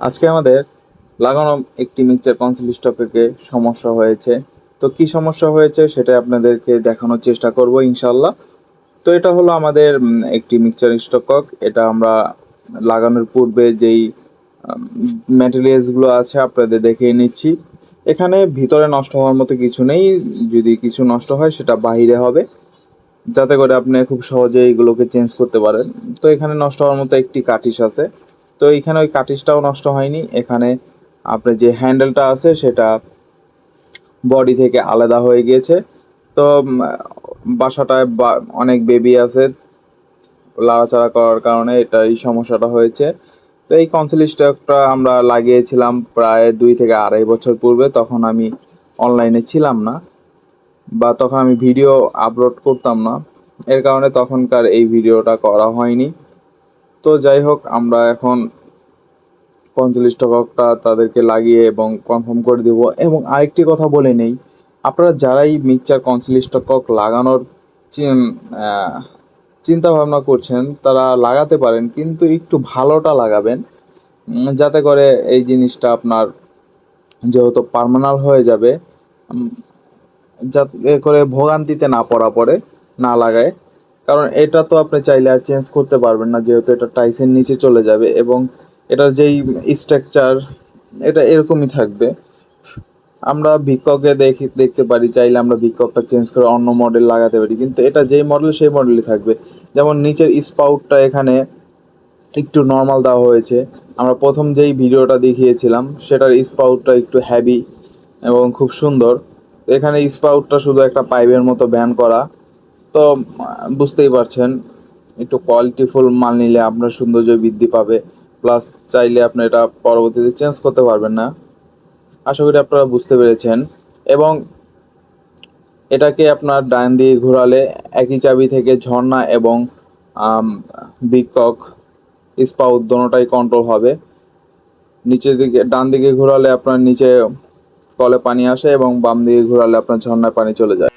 আজকে আমাদের লাগানো একটি মিক্সচার কনসিল স্টপেকে সমস্যা হয়েছে। তো কি সমস্যা হয়েছে সেটা আপনাদেরকে দেখানোর চেষ্টা করব ইনশাল্লাহ তো এটা হলো আমাদের একটি মিক্সচার স্টকক এটা আমরা লাগানোর পূর্বে যেই ম্যাটেরিয়ালসগুলো আছে আপনাদের দেখিয়ে নিচ্ছি। এখানে ভিতরে নষ্ট হওয়ার মতো কিছু নেই। যদি কিছু নষ্ট হয় সেটা বাইরে হবে। যাতে করে আপনি খুব সহজে এগুলোকে চেঞ্জ করতে পারেন। তো এখানে নষ্ট হওয়ার মতো একটি কাটিস আছে। তো এখানে ওই কাটিসটাও নষ্ট হয়নি। এখানে আপনার যে হ্যান্ডেলটা আছে সেটা বডি থেকে আলাদা হয়ে গিয়েছে। তো বাসাটায় অনেক বেবি আছে। লাড়াচাড়া করার কারণে এটা এই সমস্যাটা হয়েছে। তো এই কনসিল স্টকটা আমরা লাগিয়েছিলাম প্রায় দুই থেকে আড়াই বছর পূর্বে। তখন আমি অনলাইনে ছিলাম না বা তখন আমি ভিডিও আপলোড করতাম না। এর কারণে তখনকার এই ভিডিওটা করা হয়নি। তো যাই হোক, আমরা এখন কনসিল স্টকটা তাদেরকে লাগিয়ে এবং কনফার্ম করে দেব। এবং আরেকটি কথা বলে নেই, আপনারা যারাই মিক্সচার কনসিল স্টক লাগানোর চিন্তা ভাবনা করছেন, তারা লাগাতে পারেন, কিন্তু একটু ভালোটা লাগাবেন। যাতে করে এই জিনিসটা আপনার যেহেতু পার্মানাল হয়ে যাবে যাতে করে ভোগান্তিতে না পড়া পড়ে, না লাগায়। কারণ এটা তো আপনি চাইলে আর চেঞ্জ করতে পারবেন না, যেহেতু এটা টাইসের নিচে চলে যাবে এবং এটার যেই স্ট্রাকচার এটা এরকমই থাকবে। আমরা ভিক্ষকে দেখি, দেখতে পারি, চাইলে আমরা ভিক্ষকটা চেঞ্জ করে অন্য মডেল লাগাতে পারি, কিন্তু এটা যেই মডেল সেই মডেলই থাকবে। যেমন নিচের স্পাউটটা এখানে একটু নর্মাল দেওয়া হয়েছে। আমরা প্রথম যেই ভিডিওটা দেখিয়েছিলাম, সেটার স্পাউটটা একটু হ্যাভি এবং খুব সুন্দর। এখানে স্পাউটটা শুধু একটা পাইপের মতো ব্যান করা। তো বুঝতেই পারছেন, একটু কোয়ালিটিফুল মাল নিলে আপনার সৌন্দর্য বৃদ্ধি পাবে। প্লাস চাইলে আপনি এটা পরবর্তীতে চেঞ্জ করতে পারবেন না। আশা করি আপনারা বুঝতে পেরেছেন। এবং এটাকে আপনার ডান দিয়ে ঘোরালে একই চাবি থেকে ঝর্ণা এবং বিকক স্পাউট দোনোটাই কন্ট্রোল হবে। নিচের দিকে, ডান দিকে ঘোরালে আপনার নিচে কলে পানি আসে এবং বাম দিকে ঘোরালে আপনার ঝর্ণায় পানি চলে যায়।